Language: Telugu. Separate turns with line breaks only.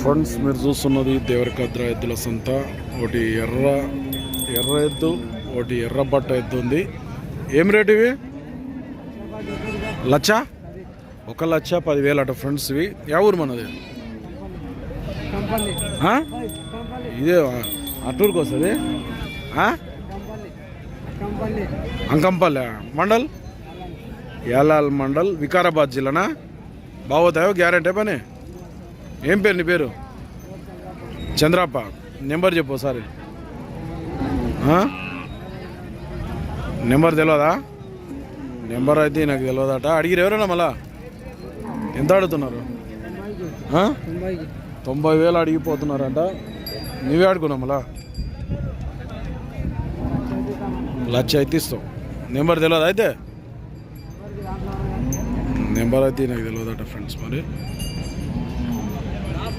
ఫ్రెండ్స్ మీరు చూస్తున్నది దేవరకద్ర ఎద్దుల సంత. ఒకటి ఎర్ర ఎర్ర ఎద్దు ఒకటి ఎర్ర బట్ట ఎద్దు ఉంది. ఏం రేటు ఇవి? లచ్చ? ఒక లచ్చ పదివేలు అట ఫ్రెండ్స్ ఇవి. యా ఊరు మనది? ఇదే అట్టూరుకు వస్తుంది? ఆ? అంకంపల్లె మండల్? యాలాల్ మండల్ వికారాబాద్ జిల్లానా? బాగోతాయో గ్యారెంటీ పని? ఏం పేరు నీ పేరు? చంద్రప్ప. నెంబర్ చెప్పు ఒకసారి. నెంబర్ తెలియదా నెంబర్ అయితే నాకు తెలియదట అడిగిరు ఎవరైనా మళ్ళా? ఎంత అడుగుతున్నారు? తొంభై వేలు అడిగిపోతున్నారంట. నువ్వే అడుగున్నావు మళ్ళా? లక్ష అయితే ఇస్తావు. నెంబర్ తెలియదు అయితే? నెంబర్ అయితే నాకు తెలియదట ఫ్రెండ్స్ మరి.